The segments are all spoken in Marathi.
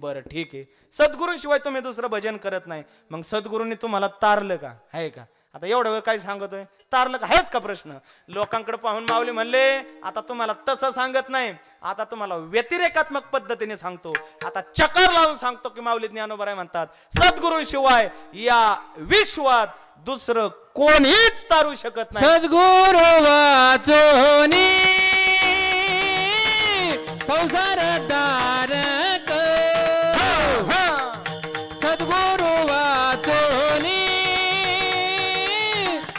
बरं ठीक आहे. सद्गुरूंशिवाय तुम्ही दुसरं भजन करत नाही. मग सद्गुरूंनी तुम्हाला तारलं का? आहे का? आता एवढं वेळ काय सांगतोय? तारलं का? हेच का प्रश्न? लोकांकडे पाहून माऊली म्हणले आता तुम्हाला तसं सांगत नाही. आता तुम्हाला व्यतिरेकात्मक पद्धतीने सांगतो. आता चकर लावून सांगतो की माऊली ज्ञानोबराय म्हणतात सद्गुरूंशिवाय या विश्वात दुसरं कोणीच तारू शकत नाही. सद्गुरू वाचो.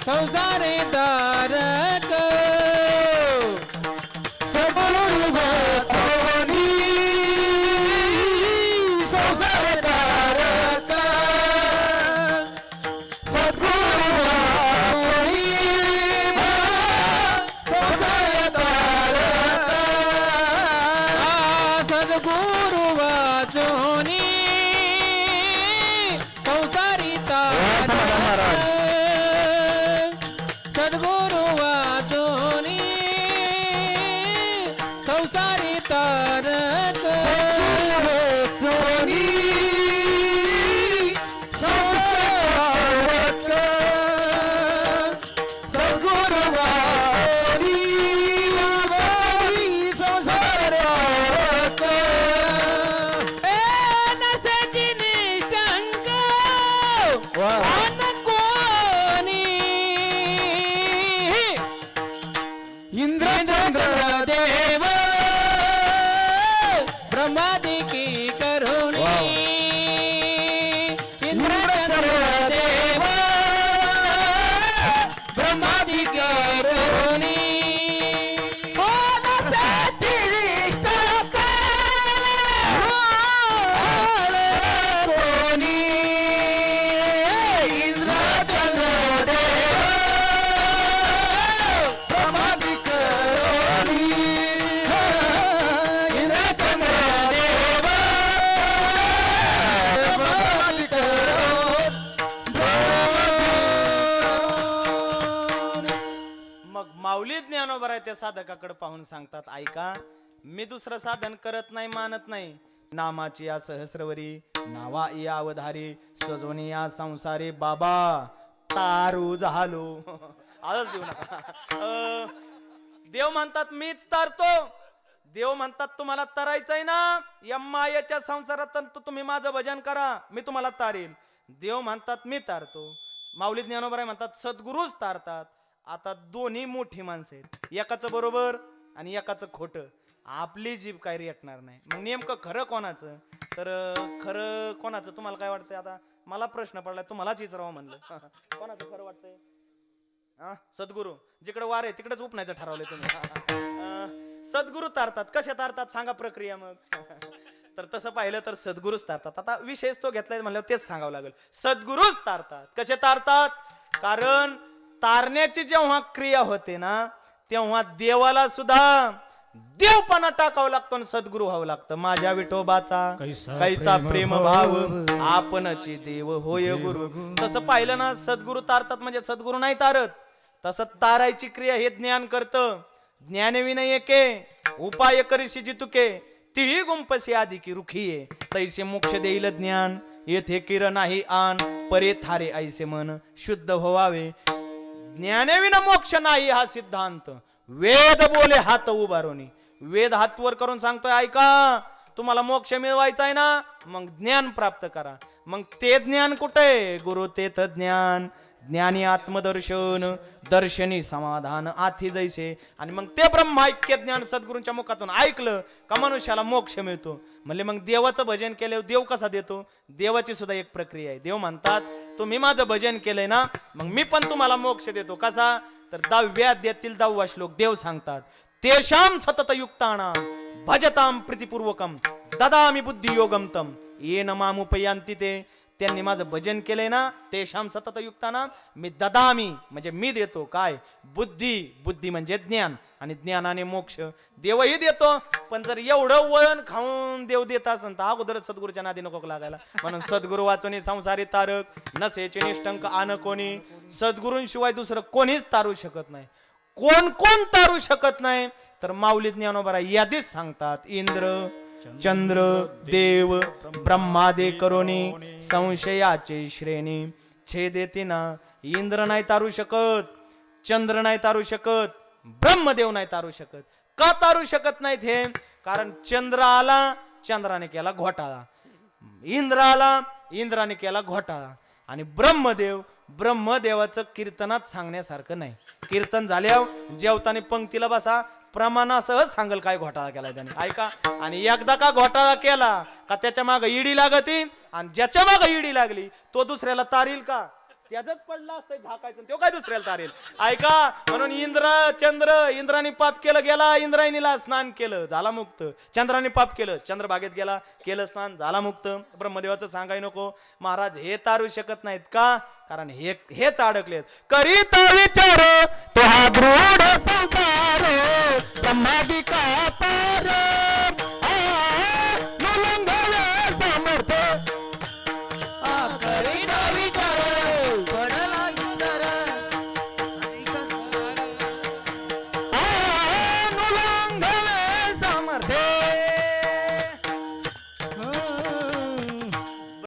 संसार तारक। सद्गुरु वाचोनी संसार तारक। सद्गुरु वाचोनी संसार तारक। सद्गुरु वाचोनी। संसारी तारक। संसारी तारक माऊली ज्ञानोबर आहे त्या साधकाकडे पाहून सांगतात ऐका मी दुसरं साधन करत नाही मानत नाही. नामाची या सहस्रवरी नावा या अवधारी सजोनी या संसारी बाबा तारू झालो. आजच देऊ नका. अं, देव म्हणतात मीच तारतो. देव म्हणतात तुम्हाला तरायचंय ना? या मायेच्या संसारात तर तुम्ही माझं भजन करा मी तुम्हाला तारेन. देव म्हणतात मी तारतो. माऊली ज्ञानोबराय म्हणतात सद्गुरूच तारतात. आता दोन्ही मोठी माणसं आहेत. एकाचं बरोबर आणि एकाचं खोटं. आपली जीभ काय रेटणार नाही. मग नेमकं खरं कोणाचं? तर खरं कोणाचं? तुम्हाला काय वाटतंय आता? मला प्रश्न पडलाय तुम्हालाच विचारावं म्हणलं. कोणाचं खरं वाटतंय? हा? सद्गुरू. जिकडे वार आहे तिकडेच उपण्याचं ठरवलंय तुम्ही. सद्गुरू तारतात. कशा तारतात? सांगा प्रक्रिया मग. तर तसं पाहिलं तर सद्गुरूच तारतात. आता विशेष तो घेतलाय म्हणल्यावर तेच सांगावं लागेल. सद्गुरूच तारतात. कसे तारतात? कारण तारण्याची जेव्हा क्रिया होते ना तेव्हा देवाला सुद्धा देवपणा टाकावं लागतो आणि सद्गुरू व्हावं लागतं. माझ्या विठोबाचा कैसा कैचा प्रेम भाव. आपणची देव होय गुरु. तसं पाहिलं ना सद्गुरू तारतात म्हणजे सद्गुरू नाही तारत. तसं तारायची क्रिया हे ज्ञान करत. ज्ञानविनय एके उपाय करीशी जितुके. तीही गुंपसी आधी की रुखीये. तैसे मोक्ष देईल ज्ञान. येथे किर नाही आन. परे थारे ऐसे मन शुद्ध व्हावे. ज्ञानविना मोक्ष नाही हा सिद्धांत. वेद बोले हात उभारोनी. वेद हातवर करून सांगतोय ऐका तुम्हाला मोक्ष मिळवायचा आहे ना मग ज्ञान प्राप्त करा. मग ते ज्ञान कुठे? गुरु तेथ ज्ञान ज्ञानी आत्मदर्शन दर्शनी समाधान आथी जैसे. आणि मग ते ब्रह्माऐक्य ज्ञान सद्गुरूंच्या मुखातून ऐकलं का मनुष्याला मोक्ष मिळतो. म्हणले मग देवाचं भजन केलं देव कसा देतो? देवाची सुद्धा एक प्रक्रिया आहे. देव म्हणतात तुम्ही माझं भजन केलंय ना मग मी पण तुम्हाला मोक्ष देतो. कसा? तर दहाव्या देतील दहावा श्लोक देव सांगतात तेषाम सतत युक्ताना भजताम प्रीतिपूर्वकम ददामी बुद्धी योगम ये न मामुपयांती ते त्यांनी माझं भजन केलंय ना तेषाम सतत युक्ताना मी ददामी म्हणजे मी देतो काय? बुद्धी बुद्धी म्हणजे ज्ञान आणि ज्ञानाने मोक्ष. देवही देतो पण जर एवढं वळण खाऊन देव देत असेल तर अगोदरच सद्गुरूच्या नादी नको लागायला? म्हणून सद्गुरू वाचून संसारी तारक नसेचे निष्ठंक आन कोणी सद्गुरूंशिवाय दुसरं कोणीच तारू शकत नाही. कोण कोण तारू शकत नाही? तर माऊली ज्ञानोबरा यादीच सांगतात इंद्र चंद्र देव ब्रह्मादे करोनी संशयाचे श्रेणी छेदेती ना इंद्र नाही तारू शकत चंद्र नाही तारू शकत ब्रह्मदेव नाही तारू शकत. का तारू शकत नाहीत हे? कारण चंद्र आला चंद्राने केला घोटाळा. इंद्र आला इंद्राने केला घोटाळा. आणि ब्रह्मदेव ब्रह्मदेवाचं कीर्तनात सांगण्यासारखं नाही. कीर्तन झाल्यावर जेवताना पंक्तीला बसा प्रमाणासह सांगल काय घोटाळा केला त्याने. ऐका आणि एकदा का घोटाळा केला का त्याच्या माग इडी लागती? आणि ज्याच्या माग इडी लागली तो दुसऱ्याला तारील का? त्याच पडला असतं झाकायचं तो काय दुसऱ्याला तारेल? ऐका म्हणून इंद्र चंद्र इंद्राने पाप केलं गेला इंद्रायणीला स्नान केलं झाला मुक्त. चंद्राने पाप केलं चंद्रभागेत गेला केलं स्नान झाला मुक्त. ब्रह्मदेवाचं सांगाय नको. महाराज हे तारू शकत नाहीत का? कारण हे हेच अडकलेत. करीता विचार तो हा